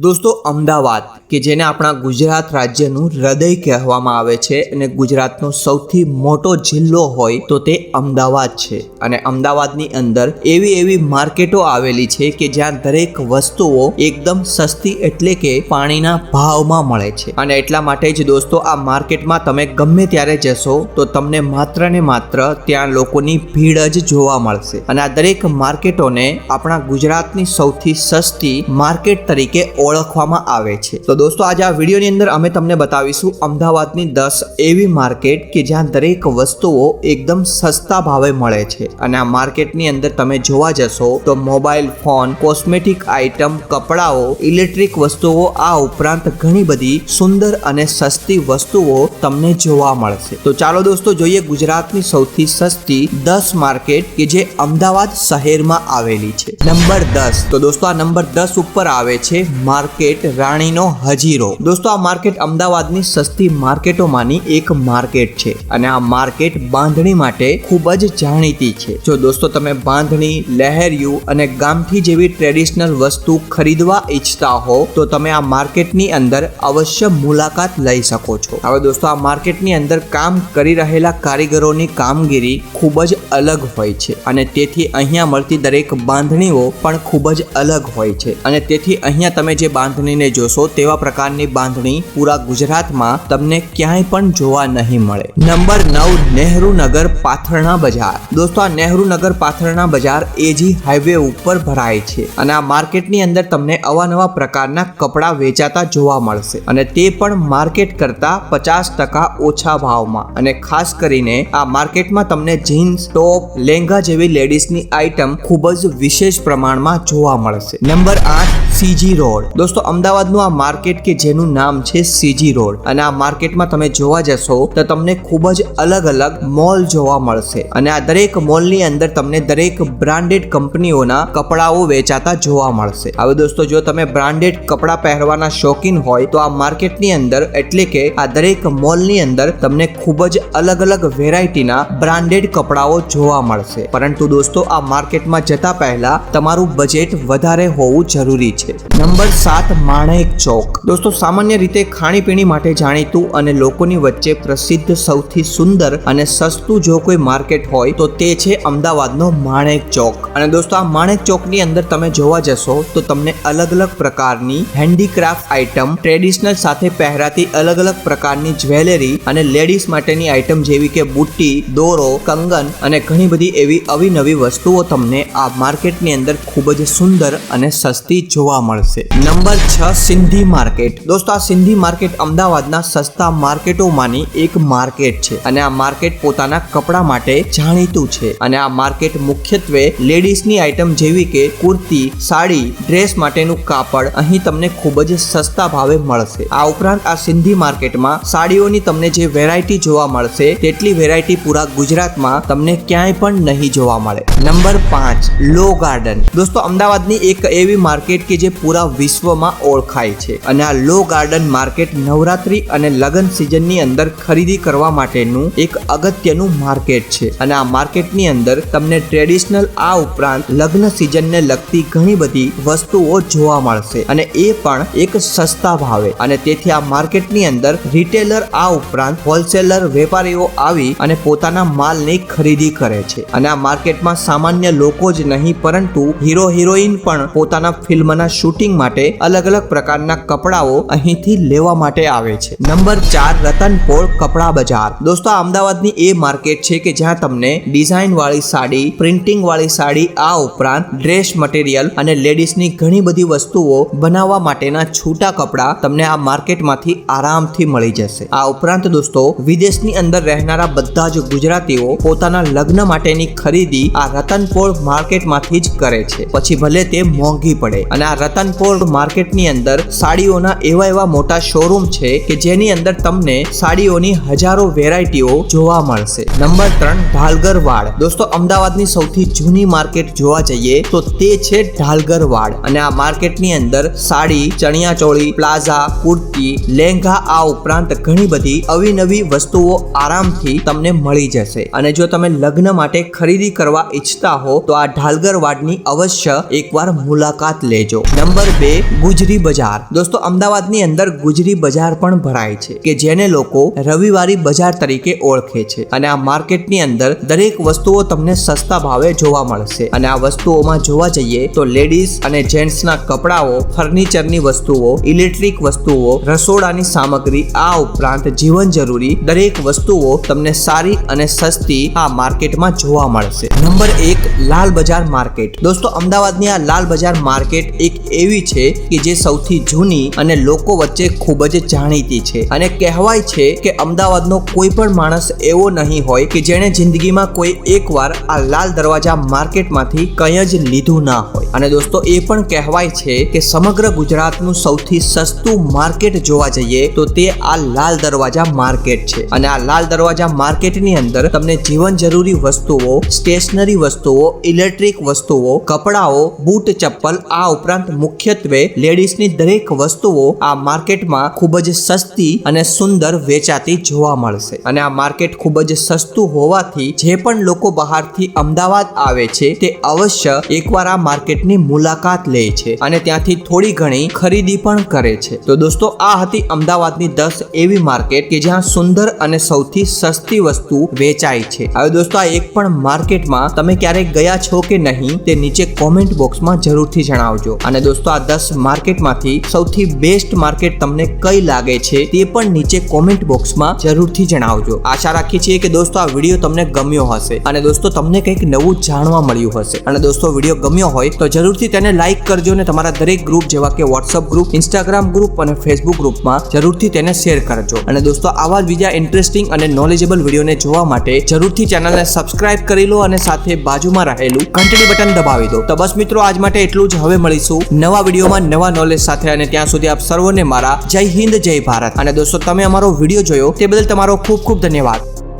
દોસ્તો, અમદાવાદ, કે જેને આપણા ગુજરાત રાજ્યનું હૃદય કહેવામાં આવે છે અને ગુજરાતનો સૌથી મોટો જિલ્લો હોય તો તે અમદાવાદ છે. અને અમદાવાદની અંદર એવી એવી માર્કેટો આવેલી છે કે જ્યાં દરેક વસ્તુઓ એકદમ સસ્તી એટલે કે પાણીના ભાવમાં મળે છે. અને એટલા માટે જ દોસ્તો, આ માર્કેટમાં તમે ગમે ત્યારે જશો તો તમને માત્ર ને માત્ર ત્યાં લોકોની ભીડ જ જોવા મળશે. અને આ દરેક માર્કેટોને આપણા ગુજરાતની સૌથી સસ્તી માર્કેટ તરીકે ઓળખવામાં આવે છે. તો દોસ્તો, આજે આ વિડીયોની અંદર અમે તમને બતાવીશું અમદાવાદની દસ એવી માર્કેટ કે જ્યાં દરેક વસ્તુઓ એકદમ સસ્તા ભાવે મળે છે. અને આ માર્કેટની અંદર તમે જોવા જશો તો મોબાઈલ ફોન, કોસ્મેટિક આઇટમ, કપડાઓ, ઇલેક્ટ્રિક વસ્તુઓ, આ ઉપરાંત ઘણી બધી સુંદર અને સસ્તી વસ્તુઓ તમને જોવા મળશે. તો ચાલો દોસ્તો, જોઈએ ગુજરાતની સૌથી સસ્તી દસ માર્કેટ કે જે અમદાવાદ શહેરમાં આવેલી છે. નંબર દસ. તો દોસ્તો, આ નંબર દસ ઉપર આવે છે માર્કેટ રાણીનો હજીરો. દોસ્તો, આ માર્કેટ અમદાવાદની સસ્તી માર્કેટોમાંની એક માર્કેટ છે અને આ માર્કેટ બાંધણી માટે ખૂબ જ જાણીતી છે. જો દોસ્તો, તમે બાંધણી, લહેરિયું અને ગામઠી જેવી ટ્રેડિશનલ વસ્તુ ખરીદવા ઈચ્છતા હો, તો તમે આ માર્કેટની અંદર અવશ્ય મુલાકાત લઈ શકો છો. હવે દોસ્તો, આ માર્કેટની અંદર કામ કરી રહેલા કારીગરોની કામગીરી ખૂબ જ અલગ હોય છે અને તેથી અહીંયા મળતી દરેક બાંધણીઓ પણ ખૂબ જ અલગ હોય છે. અને તેથી અહીંયા તમે જે બાંધણીને જોશો તેવા પ્રકારની બાંધણી પૂરા ગુજરાતમાં તમને ક્યાંય પણ જોવા નહીં મળે. નંબર નવ, નહેરુ નગર પાથરણા બજાર. દોસ્તો, આ નહેરુ નગર પાથરણા બજાર એજી હાઈવે ઉપર ભરાય છે અને આ માર્કેટની અંદર તમને અવાનવા પ્રકારના કપડાં વેચાતા જોવા મળશે અને તે પણ માર્કેટ કરતા પચાસ ટકા ઓછા ભાવમાં. અને ખાસ કરીને આ માર્કેટમાં તમને જીન્સ, ટોપ, લેંગા જેવી લેડીઝની આઇટમ ખૂબ જ વિશેષ પ્રમાણમાં જોવા મળશે. નંબર આઠ, સીજી રોડ. દોસ્તો, અમદાવાદનું આ માર્કેટ કે જેનું નામ છે સીજી રોડ. અને આ માર્કેટમાં તમે જોવા જશો તો તમને ખૂબ જ અલગ અલગ મોલ જોવા મળશે. અને આ દરેક મોલની અંદર તમને દરેક બ્રાન્ડેડ કંપનીઓના કપડાઓ વેચાતા જોવા મળશે. હવે દોસ્તો, જો તમે બ્રાન્ડેડ કપડાં પહેરવાના શોખીન હોય, તો આ માર્કેટની અંદર એટલે કે આ દરેક મોલની અંદર તમને ખૂબ જ અલગ અલગ વેરાયટીના બ્રાન્ડેડ કપડાઓ જોવા મળશે. પરંતુ દોસ્તો, આ માર્કેટમાં જતા પહેલા તમારું બજેટ વધારે હોવું જરૂરી છે. નંબર સાત માણેક ચોક. દોસ્તો, સામાન્ય રીતે ખાણીપીણી માટે જાણીતું અને લોકોની વચ્ચે પ્રસિદ્ધ સૌથી સુંદર અને સસ્તું જો કોઈ માર્કેટ હોય, તો તે છે અમદાવાદનો માણેક ચોક. અને દોસ્તો, આ માણેક ચોકની અંદર તમે જોવા જશો, તો તમને અલગ અલગ પ્રકારની હેન્ડીક્રાફ્ટ આઇટમ ટ્રેડિશનલ સાથે પહેરાતી અલગ અલગ પ્રકારની જ્વેલરી અને લેડીઝ માટેની આઇટમ જેવી કે બુટ્ટી, દોરો, કંગન અને ઘણી બધી એવી અવિનવી વસ્તુઓ તમને આ માર્કેટની અંદર ખૂબ જ સુંદર અને સસ્તી જોવા મળશે. નંબર છ સિંધી માર્કેટ. દોસ્તો, આ સિંધી માર્કેટ અમદાવાદના સસ્તા માર્કેટોમાંની એક માર્કેટ છે અને આ માર્કેટ પોતાના કપડા માટે જાણીતું છે. અને આ માર્કેટ મુખ્યત્વે લેડીઝની આઇટમ જેવી કે કુર્તી, સાડી, ડ્રેસ માટેનું કાપડ અહીં તમને ખૂબ જ સસ્તા ભાવે મળશે. આ ઉપરાંત આ સિંધી માર્કેટમાં સાડીઓની તમને જે વેરાયટી જોવા મળશે, તેટલી વેરાયટી પૂરા ગુજરાતમાં તમને ક્યાંય પણ નહીં જોવા મળે. નંબર પાંચ, લો ગાર્ડન. દોસ્તો, અમદાવાદની એક એવી માર્કેટ કે જે પૂરા વિશ્વમાં ઓળખાય છે અને આ લો ગાર્ડન માર્કેટ નવરાત્રી અને લગ્ન સિઝનની અંદર ખરીદી કરવા માટેનું એક અગત્યનું માર્કેટ છે. અને આ માર્કેટની અંદર તમને ટ્રેડિશનલ આ ઉપરાંત લગ્ન સિઝનને લગતી ઘણી બધી વસ્તુઓ જોવા મળશે અને એ પણ એક સસ્તા ભાવે. અને તેથી આ માર્કેટની અંદર રિટેલર આ ઉપરાંત હોલસેલર, વેપારીઓ આવી અને પોતાના માલની ખરીદી કરે છે. અને આ માર્કેટમાં સામાન્ય લોકો જ નહીં, પરંતુ હીરો હિરોઈન પણ પોતાના ફિલ્મના શૂટિંગ માટે અલગ અલગ પ્રકારના કપડાઓ અહીંથી લેવા માટે આવે છે. નંબર ચાર રતનપોળ કપડા બજાર. દોસ્તો અમદાવાદની એ માર્કેટ છે કે જ્યાં તમને ડિઝાઇન વાળી સાડી, પ્રિન્ટિંગ વાળી સાડી, આ ઉપરાંત ડ્રેસ મટીરિયલ અને લેડીઝની ઘણી બધી વસ્તુઓ બનાવવા માટેના છૂટા કપડા તમને આ માર્કેટમાંથી આરામથી મળી જશે. આ ઉપરાંત દોસ્તો, વિદેશની અંદર રહેનારા બધા જ ગુજરાતીઓ પોતાના લગ્ન માટેની ખરીદી આ રતનપોળ માર્કેટમાંથી જ કરે છે. પછી ભલે તે મોંઘી પડે અને આ રતનપોળ માર્કેટની અંદર સાડીઓના એવા એવા મોટા શોરૂમ છે કે જેની અંદર તમને સાડીઓની હજારો વેરાયટીઓ જોવા મળશે. નંબર ત્રણ, ઢાલગરવાડ. દોસ્તો, અમદાવાદની સૌથી જૂની માર્કેટ જોવા જઈએ તો તે છે ઢાલગરવાડ. અને આ માર્કેટની અંદર સાડી ચણિયા ચોળી પ્લાઝા, કુર્તી, લેંઘા આ ઉપરાંત ઘણી બધી અવિનવી વસ્તુઓ આરામથી તમને મળી જશે. અને જો તમે લગ્ન માટે ખરીદી કરવા ઈચ્છતા હો, તો આ ઢાલગરવાડની અવશ્ય એકવાર મુલાકાત લેજો. નંબર બે ગુજરી બજાર. દોસ્તો, અમદાવાદની અંદર ગુજરી બજાર પણ ભરાય છે, કે જેને લોકો રવિવારી બજાર તરીકે ઓળખે છે. અને આ માર્કેટની અંદર દરેક વસ્તુઓ તમને સસ્તા ભાવે જોવા મળશે. અને આ વસ્તુઓમાં જોવા જઈએ તો લેડીઝ અને જેન્ટ્સના કપડાઓ, ફર્નિચરની વસ્તુઓ, ઇલેક્ટ્રિક વસ્તુઓ, રસોડાની સામગ્રી, આ ઉપરાંત જીવન જરૂરી દરેક વસ્તુઓ તમને સારી અને સસ્તી આ માર્કેટમાં જોવા મળશે. નંબર એક, લાલ બજાર માર્કેટ. દોસ્તો, અમદાવાદની આ લાલ બજાર માર્કેટ એક એવી છે કે જે સૌથી જૂની અને લોકો વચ્ચે ખૂબ જ જાણીતી છે. અને કહેવાય છે કે અમદાવાદનો કોઈ પણ માણસ એવો નહીં હોય કે જેણે જિંદગીમાં કોઈ એકવાર આ લાલ દરવાજા માર્કેટમાંથી કંઈ જ લીધું ના હોય. અને દોસ્તો, એ પણ કહેવાય છે કે સમગ્ર ગુજરાતનું સૌથી સસ્તું માર્કેટ જોવા જઈએ તો તે આ લાલ દરવાજા માર્કેટ છે. અને આ લાલ દરવાજા માર્કેટની અંદર તમને જીવન જરૂરી વસ્તુઓ, સ્ટેશનરી વસ્તુઓ, ઇલેક્ટ્રિક વસ્તુઓ, કપડાઓ, બૂટ, ચપ્પલ આ ઉપરાંત મુખ્યત્વે લેડીઝની દરેક વસ્તુઓ આ માર્કેટમાં ખૂબ જ સસ્તી અને સુંદર વેચાતી જોવા મળશે. અને આ માર્કેટ ખૂબ જ સસ્તું હોવાથી જે પણ લોકો બહારથી અમદાવાદ આવે છે, તે અવશ્ય એકવાર આ માર્કેટની મુલાકાત લે છે અને ત્યાંથી થોડી ઘણી ખરીદી પણ કરે છે. તો દોસ્તો, આ હતી અમદાવાદની દસ એવી માર્કેટ કે જ્યાં સુંદર અને સૌથી સસ્તી વસ્તુ વેચાય છે. હવે દોસ્તો, આ એક પણ માર્કેટમાં તમે ક્યારેક ગયા છો કે નહીં, તે નીચે કોમેન્ટ બોક્સમાં જરૂરથી જણાવજો. અને દોસ્તો, આ દસ માર્કેટમાંથી સૌથી બેસ્ટ માર્કેટ તમને કઈ લાગે છે તે પણ નીચે કોમેન્ટ બોક્સમાં જરૂરથી જણાવજો. આશા રાખીએ છીએ કે દોસ્તો આ વીડિયો તમને ગમ્યો હશે અને દોસ્તો તમને કંઈક નવું જાણવા મળ્યું હશે. અને દોસ્તો વીડિયો ગમ્યો હોય તો જરૂરથી તેને લાઈક કરજો અને તમારા દરેક ગ્રુપ જેવા કે વોટ્સઅપ ગ્રુપ ઇન્સ્ટાગ્રામ ગ્રુપ અને ફેસબુક ગ્રુપમાં જરૂરથી તેને શેર કરજો. અને દોસ્તો આવા જ બીજા ઇન્ટરેસ્ટિંગ અને નોલેજેબલ વિડીયોને જોવા માટે જરૂરથી ચેનલને સબસ્ક્રાઇબ કરી લો અને સાથે બાજુમાં રહેલું ઘંટડી બટન દબાવી દો. તો બસ મિત્રો આજ માટે એટલું જ. હવે મળીશું નવા વિડીયોમાં નવા નોલેજ સાથે અને ત્યાં સુધી આપ સર્વને મારા જય હિન્દ, જય ભારત. અને દોસ્તો, તમે અમારો વીડિયો જોયો તે બદલ તમારો ખૂબ ખૂબ ધન્યવાદ.